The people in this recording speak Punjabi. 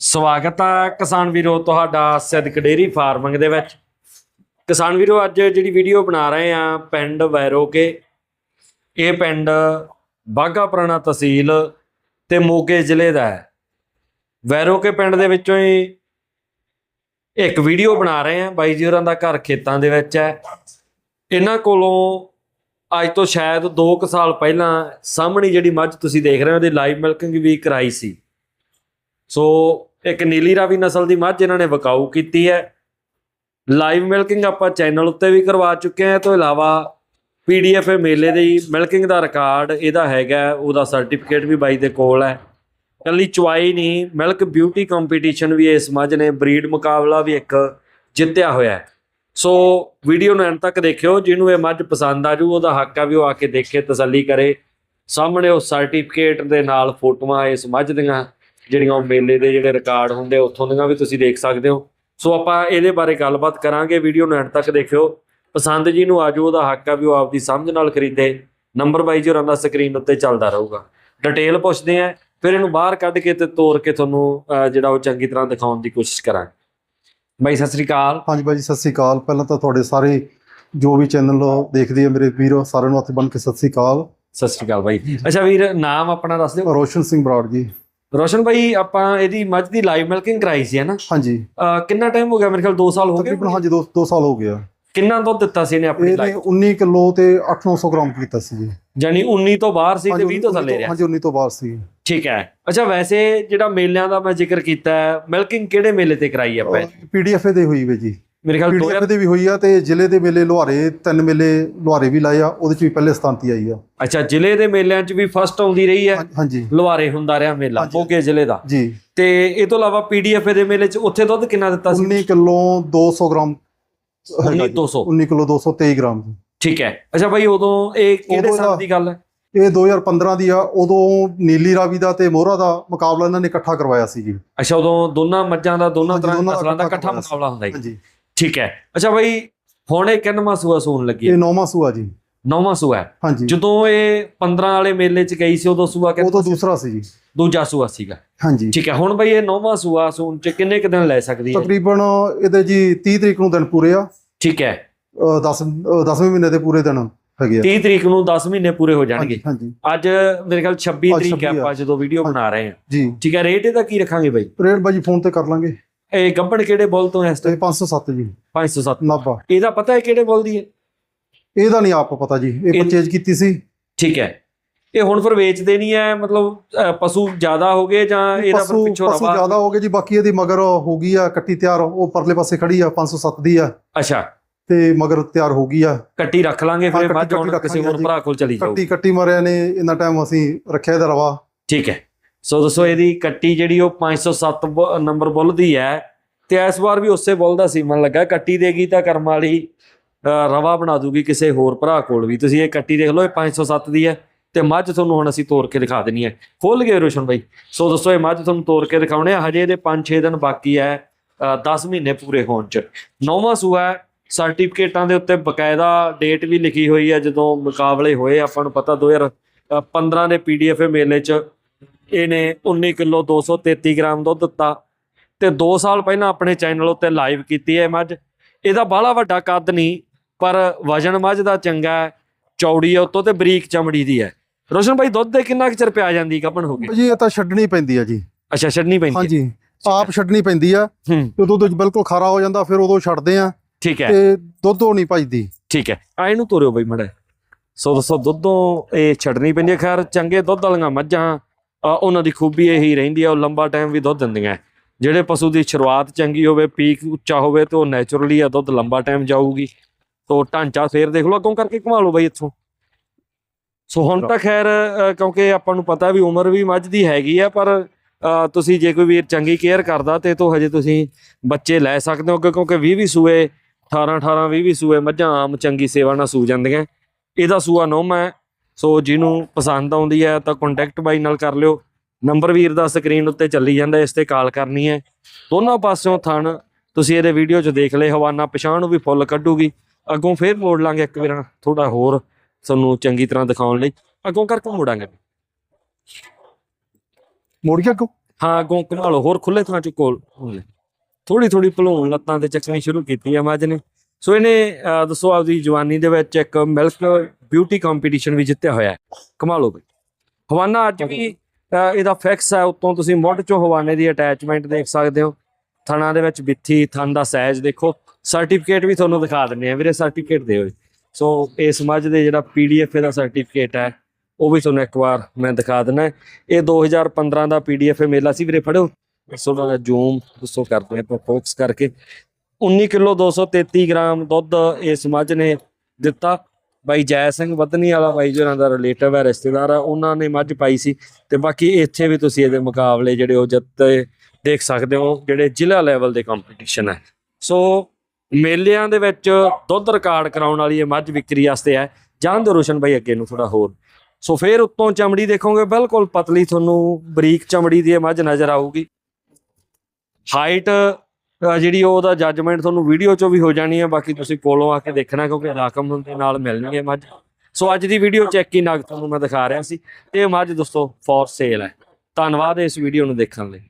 ਸਵਾਗਤ ਹੈ ਕਿਸਾਨ ਵੀਰੋ, ਤੁਹਾਡਾ ਸਿੱਧਕ ਡੇਰੀ ਫਾਰਮਿੰਗ ਦੇ ਵਿੱਚ। ਕਿਸਾਨ ਵੀਰੋ, ਅੱਜ ਜਿਹੜੀ ਵੀਡੀਓ ਬਣਾ ਰਹੇ ਆ, ਪਿੰਡ ਵੈਰੋਕੇ। ਇਹ ਪਿੰਡ ਬਾਘਾ ਪੁਰਾਣਾ ਤਹਿਸੀਲ ਤੇ ਮੋਗੇ ਜ਼ਿਲ੍ਹੇ ਦਾ ਹੈ। ਵੈਰੋਕੇ ਪਿੰਡ ਦੇ ਵਿੱਚੋਂ ਹੀ ਇੱਕ ਵੀਡੀਓ ਬਣਾ ਰਹੇ ਆ। ਬਾਈ ਜੀ ਹੋਰਾਂ ਦਾ ਘਰ ਖੇਤਾਂ ਦੇ ਵਿੱਚ ਹੈ। ਇਹਨਾਂ ਕੋਲੋਂ ਅੱਜ ਤੋਂ ਸ਼ਾਇਦ 2 ਕੁ ਸਾਲ ਪਹਿਲਾਂ ਸਾਹਮਣੀ ਜਿਹੜੀ ਮੱਝ ਤੁਸੀਂ ਦੇਖ ਰਹੇ ਹੋ, ਉਹਦੀ ਲਾਈਵ ਮਿਲਕਿੰਗ ਵੀ ਕਰਾਈ ਸੀ। ਸੋ ਇੱਕ ਨੀਲੀ ਰਾਵੀ ਨਸਲ ਦੀ ਮੱਝ ਇਹਨਾਂ ਨੇ ਵਕਾਊ ਕੀਤੀ ਹੈ। ਲਾਈਵ ਮਿਲਕਿੰਗ ਆਪਾਂ ਚੈਨਲ ਉੱਤੇ ਵੀ ਕਰਵਾ ਚੁੱਕੇ ਹਾਂ। ਇਹ ਤੋਂ ਇਲਾਵਾ ਪੀਡੀਐਫ ਮੇਲੇ ਦੀ ਮਿਲਕਿੰਗ ਦਾ ਰਿਕਾਰਡ ਇਹਦਾ ਹੈਗਾ ਉਹਦਾ ਸਰਟੀਫਿਕੇਟ ਵੀ ਬਾਈ ਦੇ ਕੋਲ ਹੈ। ਕੱਲੀ ਚੁਆਈ ਨਹੀਂ ਮਿਲਕ ਬਿਊਟੀ ਕੰਪੀਟੀਸ਼ਨ ਵੀ ਇਸ ਮੱਝ ਨੇ ਬਰੀਡ ਮੁਕਾਬਲਾ ਵੀ ਇੱਕ ਜਿੱਤਿਆ ਹੋਇਆ ਸੋ ਵੀਡੀਓ ਨੂੰ ਐਂਡ ਤੱਕ ਦੇਖਿਓ। ਜਿਹਨੂੰ ਇਹ ਮੱਝ ਪਸੰਦ ਆ ਜੂ, ਉਹਦਾ ਹੱਕ ਆ ਵੀ ਉਹ ਆ ਕੇ ਦੇਖੇ, ਤਸੱਲੀ ਕਰੇ। ਸਾਹਮਣੇ ਉਹ ਸਰਟੀਫਿਕੇਟ ਦੇ ਨਾਲ ਫੋਟੋਆਂ ਇਸ ਮੱਝ ਦੀਆਂ। ਜਿਹੜੀਆਂ ਉਹ ਮੇਲੇ ਦੇ ਜਿਹੜੇ ਰਿਕਾਰਡ ਹੁੰਦੇ ਉੱਥੋਂ ਦੀਆਂ ਵੀ ਤੁਸੀਂ ਦੇਖ ਸਕਦੇ ਹੋ। ਸੋ ਆਪਾਂ ਇਹਦੇ ਬਾਰੇ ਗੱਲਬਾਤ ਕਰਾਂਗੇ ਵੀਡੀਓ ਨੂੰ ਐਂਡ ਤੱਕ ਦੇਖਿਓ। ਪਸੰਦ ਜੀ ਨੂੰ ਆਜੋ ਉਹਦਾ ਹੱਕ ਆ ਵੀ ਉਹ ਆਪਦੀ ਸਮਝ ਨਾਲ ਖਰੀਦੇ। ਨੰਬਰ ਬਾਈ ਜੀ ਹੋਰਾਂ ਦਾ ਸਕਰੀਨ ਉੱਤੇ ਚੱਲਦਾ ਰਹੂਗਾ। ਡਿਟੇਲ ਪੁੱਛਦੇ ਆ ਫਿਰ ਇਹਨੂੰ ਬਾਹਰ ਕੱਢ ਕੇ ਤੇ ਤੋੜ ਕੇ ਤੁਹਾਨੂੰ ਜਿਹੜਾ ਉਹ ਚੰਗੀ ਤਰ੍ਹਾਂ ਦਿਖਾਉਣ ਦੀ ਕੋਸ਼ਿਸ਼ ਕਰਾਂਗੇ। ਬਾਈ ਸਤਿ ਸ੍ਰੀ ਅਕਾਲ। ਹਾਂਜੀ ਬਾਈ ਜੀ ਸਤਿ ਸ੍ਰੀ ਅਕਾਲ। ਪਹਿਲਾਂ ਤਾਂ ਤੁਹਾਡੇ ਸਾਰੇ ਜੋ ਵੀ ਚੈਨਲ ਦੇਖਦੇ ਆ ਮੇਰੇ ਵੀਰੋ ਸਾਰਿਆਂ ਨੂੰ ਹੱਥ ਬੰਨ ਕੇ ਸਤਿ ਸ੍ਰੀ ਅਕਾਲ। ਸਤਿ ਸ੍ਰੀ ਅਕਾਲ ਬਾਈ। ਅੱਛਾ ਵੀਰ ਨਾਮ ਆਪਣਾ ਦੱਸ ਦਿਓ। ਰੋਸ਼ਨ ਸਿੰਘ ਬਰਾੜ ਜੀ। ਰੋਸ਼ਨ ਬਾਈ ਆਪਾਂ ਇਹਦੀ ਮੱਝ ਦੀ ਲਾਈਵ ਮਿਲਕਿੰਗ ਕਰਾਈ ਸੀ ਹੈ ਨਾ ਹਾਂਜੀ ਕਿੰਨਾ ਟਾਈਮ ਹੋ ਗਿਆ ਮੇਰੇ ਖਿਆਲ 2 ਸਾਲ ਹੋ ਗਏ? ਤਕਰੀਬਨ ਹਾਂਜੀ 2 2 ਸਾਲ ਹੋ ਗਿਆ ਕਿੰਨਾ ਦੁੱਧ ਦਿੱਤਾ ਸੀ ਇਹਨੇ ਆਪਣੀ ਇਹਨੇ ਲਾਈਵ 19 ਕਿਲੋ ਤੇ 8-900 ਗ੍ਰਾਮ ਕੀਤਾ ਸੀ ਜੀ। ਜਾਨੀ 19 ਤੋਂ ਬਾਹਰ ਸੀ ਤੇ ਹਾਂਜੀ, 20 ਤੋਂ 19 ਥੱਲੇ ਰਿਹਾ? ਹਾਂਜੀ 19 ਤੋਂ ਬਾਅਦ ਸੀ। ਠੀਕ ਹੈ। ਅੱਛਾ ਵੈਸੇ ਜਿਹੜਾ ਮੇਲਿਆਂ ਦਾ ਮੈਂ ਜ਼ਿਕਰ ਕੀਤਾ ਹੈ ਮਿਲਕਿੰਗ ਕਿਹੜੇ ਮੇਲੇ ਤੇ ਕਰਾਈ ਆਪਾਂ? ਪੀਡੀਐਫ ਦੇ ਹੋਈ ਵੇ ਜੀ। ਮੇਰੇ ਖਿਆਲ ਪੀਡੀਐਫ 2000 ਦੇ ਵੀ ਹੋਈ ਆ ਤੇ ਜ਼ਿਲ੍ਹੇ ਦੇ ਮੇਲੇ ਲੁਹਾਰੇ ਤਿੰਨ ਮੇਲੇ ਲੁਹਾਰੇ ਵੀ ਲਾਏ ਆ ਉਹਦੇ ਚ ਵੀ ਪਹਿਲੇ ਸਥਾਨ ਤੇ ਆਈ ਆ। ਅੱਛਾ ਜ਼ਿਲ੍ਹੇ ਦੇ ਮੇਲਿਆਂ 'ਚ ਵੀ ਫਸਟ ਆਉਂਦੀ ਰਹੀ ਹੈ? ਹਾਂਜੀ। ਲੁਹਾਰੇ ਹੁੰਦਾ ਰਿਹਾ ਮੇਲਾ। ਮੋਗੇ ਜ਼ਿਲ੍ਹੇ ਦਾ। ਜੀ। ਤੇ ਇਹ ਤੋਂ ਇਲਾਵਾ ਪੀਡੀਐਫ ਦੇ ਮੇਲੇ 'ਚ ਉੱਥੇ ਦੁੱਧ ਕਿੰਨਾ ਦਿੱਤਾ ਸੀ? 19 ਕਿਲੋ 200 ਗ੍ਰਾਮ ਹੈਗਾ 19 ਜੀ। 200 19 ਕਿਲੋ 223 ਗ੍ਰਾਮ। ਠੀਕ ਹੈ। ਅੱਛਾ ਬਾਈ ਉਦੋਂ ਇਹ ਕਿਹੜੇ ਸਾਲ ਦਾ- ਗੱਲ ਹੈ? ਇਹ 2015 ਦੀ ਆ ਉਦੋਂ ਨੀਲੀ ਰਾਵੀ ਦਾ ਤੇ ਮੋਹਰਾ ਦਾ ਮੁਕਾਬਲਾ ਇਹਨਾਂ ਨੇ ਇਕੱਠਾ ਕਰਵਾਇਆ ਸੀ ਜੀ। ਅੱਛਾ ਉਦੋਂ ਦੋਨਾਂ ਮੱਝਾਂ ਦਾ ਦੋਨਾਂ ਤਰ੍ਹਾਂ ਦਾ ਨਸਲਾਂ ਦਾ ਇਕੱਠਾ। ਮੁਕਾਬਲਾ ਹੁੰਦਾ ਹਾਂਜੀ। ਠੀਕ ਹੈ। ਅੱਛਾ ਬਾਈ ਹੁਣ ਇਹ ਕਿੰਨਵਾਂ ਸੂਆ ਸੂਣ ਲੱਗੀ ਇਹ ਹੈ ਨੌਵਾਂ ਸੂਆ ਜੀ। ਨੌਵਾਂ ਸੂਆ ਹੈ। ਹਾਂਜੀ। ਜਦੋਂ ਇਹ 15 ਵਾਲੇ ਮੇਲੇ 'ਚ ਗਈ ਸੀ ਉਦੋਂ ਸੂਆ ਉਹ ਕਿੰਨਾ ਤਾਂ ਦੂਸਰਾ ਸੀ ਜੀ। ਦੂਜਾ ਸੂਆ ਸੀਗਾ। ਹਾਂਜੀ। ਠੀਕ ਹੈ ਹੁਣ ਬਈ ਇਹ ਨੌਵਾਂ ਸੂਆ ਸੂਣ 'ਚ ਕਿੰਨੇ ਕੁ ਦਿਨ ਲੈ ਸਕਦੀ ਹੈ? ਤਕਰੀਬਨ ਇਹਦੇ ਜੀ 30 ਤਰੀਕ ਨੂੰ ਦਿਨ ਪੂਰੇ ਆ। ਠੀਕ ਹੈ। 10 10ਵੇਂ ਮਹੀਨੇ ਦੇ ਪੂਰੇ ਦਿਨ ਹੈਗੇ ਆ। 30 ਤਰੀਕ ਨੂੰ 10 ਮਹੀਨੇ ਪੂਰੇ ਹੋ ਜਾਣਗੇ। ਹਾਂਜੀ ਅੱਜ ਮੇਰੇ ਖਿਆਲ 26 ਅੱਜ ਤਰੀਕ ਹੈ 26 ਆਪਾਂ ਜਦੋਂ ਵੀਡੀਓ ਬਣਾ ਰਹੇ ਹਾਂ। ਜੀ। ਠੀਕ ਹੈ ਰੇਟ ਇਹਦਾ ਕੀ ਰੱਖਾਂਗੇ ਬਾਈ? ਰੇਟ ਬਾਜੀ ਫੋਨ ਤੇ ਕਰ ਲਾਂਗੇ। ਇਹ ਗੱਬੜ ਕਿਹੜੇ ਬੁੱਲ ਤੋਂ ਹੈ ਇਸ ਤੇ ਟਾਈਮ 507 ਜੀ। 507 ਨਾਭਾ। ਇਹਦਾ ਪਤਾ ਹੈ ਕਿਹੜੇ ਬੁੱਲ ਦੀ ਹੈ? ਇਹਦਾ ਨਹੀਂ ਆਪ ਪਤਾ ਜੀ। ਇਹ ਇਹ- ਪਰਚੇਜ ਕੀਤੀ ਸੀ। ਠੀਕ ਹੈ। ਇਹ ਹੁਣ ਫਿਰ ਵੇਚਦੇ ਨਹੀਂ ਹੈ ਮਤਲਬ ਪਸ਼ੂ ਜ਼ਿਆਦਾ ਹੋ ਗਏ ਜਾਂ ਇਹਦਾ ਫਿਰ ਪਸ਼ੂ ਪਿੱਛੋਂ ਪਸ਼ੂ ਰਵਾ ਜ਼ਿਆਦਾ ਹੋ ਗਏ ਜੀ। ਬਾਕੀ ਇਹਦੀ ਮਗਰ ਹੋ ਗਈ ਆ ਕੱਟੀ ਤਿਆਰ। ਉਹ ਪਰਲੇ ਪਾਸੇ ਖੜੀ ਆ 507 ਦੀ ਆ। ਅੱਛਾ। ਤੇ ਮਗਰ ਤਿਆਰ ਹੋ ਗਈ ਆ। ਕੱਟੀ ਰੱਖ ਲਾਂਗੇ ਹਾਂ, ਫਿਰ ਕੱਟੀ- ਮੱਝ ਹੁਣ ਕੱਟੀ ਕਿਸੇ ਹੋਰ ਭਰਾ ਕੋਲ ਚਲੀ ਜਾਊ ਕੱਟੀ ਕੱਟੀ ਮਾਰਿਆ ਨੇ ਇੰਨਾ ਟਾਈਮ ਅਸੀਂ ਰੱਖਿਆ ਇਹਦਾ ਰਵਾ। ਠੀਕ ਹੈ। ਸੋ ਦੱਸੋ ਇਹਦੀ ਕੱਟੀ ਜਿਹੜੀ ਉਹ 507 ਬ- ਨੰਬਰ ਬੁੱਲ ਦੀ ਹੈ। ਤੇ ਇਸ ਵਾਰ ਵੀ ਉਸੇ ਬੁੱਲ ਦਾ ਸੀਮਨ ਲੱਗਾ। ਕੱਟੀ ਦੇਗੀ ਤਾਂ ਕਰਮ ਵਾਲੀ ਰਵਾ ਬਣਾ ਦੂਗੀ ਕਿਸੇ ਹੋਰ ਭਰਾ ਕੋਲ ਵੀ। ਤੁਸੀਂ ਇਹ ਕੱਟੀ ਦੇਖ ਲਓ ਇਹ 507 ਦੀ ਹੈ। ਤੇ ਮੱਝ ਤੁਹਾਨੂੰ ਹੁਣ ਅਸੀਂ ਤੋੜ ਕੇ ਦਿਖਾ ਦੇਣੀ ਹੈ। ਖੋਲ ਗਏ ਰੋਸ਼ਨ ਬਾਈ। ਸੋ ਦੱਸੋ ਇਹ ਮੱਝ ਤੁਹਾਨੂੰ ਤੋੜ ਕੇ ਦਿਖਾਉਣੇ ਆ। ਹਜੇ ਇਹਦੇ 5-6 ਦਿਨ ਬਾਕੀ ਹੈ 10 ਮਹੀਨੇ ਪੂਰੇ ਹੋਣ ਚ। ਨੌਵਾਂ ਸੂਆ ਹੈ। ਸਰਟੀਫਿਕੇਟਾਂ ਦੇ ਉੱਤੇ ਬਕਾਇਦਾ ਡੇਟ ਵੀ ਲਿਖੀ ਹੋਈ ਹੈ। ਜਦੋਂ ਮੁਕਾਬਲੇ ਹੋਏ ਆਪਾਂ ਨੂੰ ਪਤਾ 2015 ਦੇ ਪੀਡੀਐਫ ਮੇਲੇ ਚ ਇਹਨੇ 19 ਕਿਲੋ 233 ਗ੍ਰਾਮ ਦੁੱਧ ਦਿੱਤਾ ਤੇ 2 ਸਾਲ ਪਹਿਲਾਂ ਆਪਣੇ ਚੈਨਲ ਉੱਤੇ ਲਾਈਵ ਕੀਤੀ ਹੈ ਮੱਝ। ਇਹਦਾ ਬਾਹਲਾ ਵੱਡਾ ਕੱਦ ਨਹੀਂ ਪਰ ਵਜਨ ਮੱਝ ਦਾ ਚੰਗਾ ਹੈ ਚੌੜੀ ਹੈ ਉਤੋਂ ਤੇ ਬਰੀਕ ਚਮੜੀ ਦੀ ਹੈ। ਰੋਸ਼ਨ ਭਾਈ ਦੁੱਧ ਦੇ ਕਿੰਨਾ ਚਿਰ ਪਿਆ ਜਾਂਦੀ ਕਪਣ ਹੋ ਗਈ? ਜੀ ਇਹ ਤਾਂ ਛੱਡਣੀ ਪੈਂਦੀ ਆ ਜੀ। ਅੱਛਾ ਛੱਡਣੀ ਪੈਂਦੀ ਹੈ। ਹਾਂਜੀ ਆਪ ਛੱਡਣੀ ਪੈਂਦੀ ਆ। ਤੇ ਦੁੱਧ ਬਿਲਕੁਲ ਖਾਰਾ ਹੋ ਜਾਂਦਾ ਫਿਰ ਉਦੋਂ ਛੱਡਦੇ ਆ। ਠੀਕ ਹੈ। ਤੇ ਦੁੱਧ ਉਹ ਨਹੀਂ ਭਜਦੀ। ਠੀਕ ਹੈ। ਆ ਇਹਨੂੰ ਤੋਰਿਓ ਬਈ ਮੜਾ ਸੋ ਦੱਸੋ ਦੁੱਧੋਂ ਇਹ ਛੱਡਣੀ ਪੈਂਦੀ ਹੈ। ਖੈਰ ਚੰਗੇ ਦੁੱਧ ਵਾਲੀਆਂ ਮੱਝਾਂ ਉਹਨਾਂ ਦੀ ਖੂਬੀ ਇਹੀ ਰਹਿੰਦੀ ਹੈ ਉਹ ਲੰਬਾ ਟਾਈਮ ਵੀ ਦੁੱਧ ਦਿੰਦੀਆਂ ਜਿਹੜੇ ਪਸ਼ੂ ਦੀ ਸ਼ੁਰੂਆਤ ਚੰਗੀ ਹੋਵੇ, ਪੀਕ ਉੱਚਾ ਹੋਵੇ ਤੇ ਉਹ ਨੇਚਰਲੀ ਆ, ਦੁੱਧ ਲੰਬਾ ਟਾਈਮ ਜਾਊਗੀ। ਤੋ ਢਾਂਚਾ ਫੇਰ ਦੇਖ ਲਓ, ਅੱਗੋਂ ਕਰਕੇ ਘੁਮਾ ਲਓ ਬਾਈ ਇੱਥੋਂ। ਸੋ ਹੁਣ ਤਾਂ ਖੈਰ ਕਿਉਂਕਿ ਆਪਾਂ ਨੂੰ ਪਤਾ ਵੀ ਉਮਰ ਵੀ ਮੱਝ ਦੀ ਹੈਗੀ ਆ, ਪਰ ਤੁਸੀਂ ਜੇ ਕੋਈ ਵੀਰ ਚੰਗੀ ਕੇਅਰ ਕਰਦਾ ਤੇ ਤੋਂ ਹਜੇ ਤੁਸੀਂ ਬੱਚੇ ਲੈ ਸਕਦੇ ਹੋ ਕਿਉਂਕਿ 20 20 ਸੂਏ 18 18 20 20 ਸੂਏ ਮੱਝਾਂ ਆਮ ਚੰਗੀ ਸੇਵਾ ਨਾਲ ਸੂ ਜਾਂਦੀਆਂ। ਇਹਦਾ ਸੂਆ ਨੋਮ ਹੈ ਸੋ ਜਿਹਨੂੰ ਪਸੰਦ ਆਉਂਦੀ ਹੈ ਤਾਂ ਕੰਟੈਕਟ ਬਾਈ ਨਾਲ ਕਰ ਲਿਓ। ਨੰਬਰ ਵੀਰ ਦਾ ਸਕਰੀਨ ਉੱਤੇ ਚੱਲੀ ਜਾਂਦਾ ਇਸ ਤੇ ਕਾਲ ਕਰਨੀ ਹੈ। ਦੋਨੋਂ ਪਾਸਿਓਂ ਥਣ ਤੁਸੀਂ ਇਹਦੇ ਵੀਡੀਓ 'ਚ ਦੇਖ ਲਏ ਹਵਾਨਾ ਪਛਾਣ ਨੂੰ ਵੀ ਫੁੱਲ ਕੱਢੂਗੀ। ਅੱਗੋਂ ਫੇਰ ਮੋੜ ਲਾਂਗੇ ਇੱਕ ਵਾਰ ਥੋੜਾ ਹੋਰ ਤੁਹਾਨੂੰ ਚੰਗੀ ਤਰ੍ਹਾਂ ਦਿਖਾਉਣ ਲਈ। ਅੱਗੋਂ ਕਰਕੇ ਮੋੜਾਂਗੇ। ਮੋੜ ਗਿਆ ਕੋ ਹਾਂ ਅੱਗੋਂ ਘੁਮਾਲੋ ਹੋਰ ਖੁੱਲੇ ਥਾਂ ਚ ਕੋਲ ਥੋੜੀ ਥੋੜੀ ਭਲੂਣ ਲੱਤਾਂ ਤੇ ਚੱਕਣੀ ਸ਼ੁਰੂ ਕੀਤੀ ਆ ਮੱਝ ਨੇ। ਸੋ ਇਹਨੇ ਦੱਸੋ ਆਪਦੀ ਜਵਾਨੀ ਦੇ ਵਿੱਚ ਇੱਕ ਮਿਲਕ ਬਿਊਟੀ ਕੰਪੀਟੀਸ਼ਨ ਵੀ ਜਿੱਤਿਆ ਹੋਇਆ ਹੈ। ਕਮਾਲੋ ਬਈ ਹਵਾਨਾ ਅੱਜ ਵੀ ਇਹਦਾ ਫਿਕਸ ਹੈ, ਉੱਤੋਂ ਤੁਸੀਂ ਮੁੱਢ ਚੋਂ ਹਵਾਨੇ ਦੀ ਅਟੈਚਮੈਂਟ ਦੇਖ ਸਕਦੇ ਹੋ। ਥਣਾ ਦੇ ਵਿੱਚ ਬਿੱਥੀ ਥਣ ਦਾ ਸਾਈਜ਼ ਦੇਖੋ। ਸਰਟੀਫਿਕੇਟ ਵੀ ਤੁਹਾਨੂੰ ਦਿਖਾ ਦਿੰਨੇ ਆ ਵੀਰੇ ਸਰਟੀਫਿਕੇਟ ਦਿਓ ਸੋ ਇਸ ਮੱਝ ਦੇ ਜਿਹੜਾ ਪੀਡੀਐਫ ਦਾ ਸਰਟੀਫਿਕੇਟ ਹੈ, ਉਹ ਵੀ ਤੁਹਾਨੂੰ ਇੱਕ ਵਾਰ ਮੈਂ ਦਿਖਾ ਦਿੰਨਾ ਇਹ 2015 ਦਾ ਪੀਡੀਐਫ ਮੇਲਾ ਸੀ ਵੀਰੇ ਫੜੋ ਦੱਸੋ ਦਾ ਜ਼ੂਮ ਦੱਸੋ ਕਰਦੇ ਆਪਾਂ ਫੋਕਸ ਕਰਕੇ। 19 ਕਿਲੋ 233 ਗ੍ਰਾਮ ਦੁੱਧ ਇਸ ਮੱਝ ਨੇ ਦਿੱਤਾ। ਬਾਈ ਜੈ ਸਿੰਘ ਵਧਨੀ ਵਾਲਾ ਬਾਈ ਜੀ ਉਹਨਾਂ ਦਾ ਰਿਲੇਟਿਵ ਹੈ, ਰਿਸ਼ਤੇਦਾਰ ਆ ਉਹਨਾਂ ਨੇ ਮੱਝ ਪਾਈ ਸੀ ਤੇ ਬਾਕੀ ਇੱਥੇ ਵੀ ਤੁਸੀਂ ਇਹਦੇ ਮੁਕਾਬਲੇ ਜਿਹੜੇ ਉਹ ਜਿੱਤੇ ਦੇਖ ਸਕਦੇ ਹੋ, ਜਿਹੜੇ ਜ਼ਿਲ੍ਹਾ ਲੈਵਲ ਦੇ ਕੰਪੀਟੀਸ਼ਨ ਹੈ। ਸੋ ਮੇਲਿਆਂ ਦੇ ਵਿੱਚ ਦੁੱਧ ਰਿਕਾਰਡ ਕਰਾਉਣ ਵਾਲੀ ਇਹ ਮੱਝ ਵਿਕਰੀ ਵਾਸਤੇ ਹੈ। ਜਾਣ ਦਿਓ ਰੋਸ਼ਨ ਬਾਈ ਅੱਗੇ ਨੂੰ ਥੋੜਾ ਹੋਰ। ਸੋ ਫਿਰ ਉੱਤੋਂ ਚਮੜੀ ਦੇਖੋਗੇ, ਬਿਲਕੁਲ ਪਤਲੀ ਤੁਹਾਨੂੰ ਬਰੀਕ ਚਮੜੀ ਦੀ ਇਹ ਮੱਝ ਨਜ਼ਰ ਆਊਗੀ। ਹਾਈਟ ਜਿਹੜੀ ਉਹਦਾ ਜੱਜਮੈਂਟ ਤੁਹਾਨੂੰ ਵੀਡੀਓ 'ਚੋਂ ਵੀ ਹੋ ਜਾਣੀ ਹੈ ਬਾਕੀ ਤੁਸੀਂ ਕੋਲੋਂ ਆ ਕੇ ਦੇਖਣਾ, ਕਿਉਂਕਿ ਰਾਕਮ ਦੇ ਨਾਲ ਮਿਲਣਗੇ ਮੱਝ। ਸੋ ਅੱਜ ਦੀ ਵੀਡੀਓ ਚੈੱਕ ਹੀ ਨਗ ਤੁਹਾਨੂੰ ਮੈਂ ਦਿਖਾ ਰਿਹਾ ਸੀ ਇਹ ਮੱਝ ਦੋਸਤੋ ਫॉर ਸੇਲ ਹੈ। ਧੰਨਵਾਦ ਇਸ ਵੀਡੀਓ ਨੂੰ ਦੇਖਣ ਲਈ।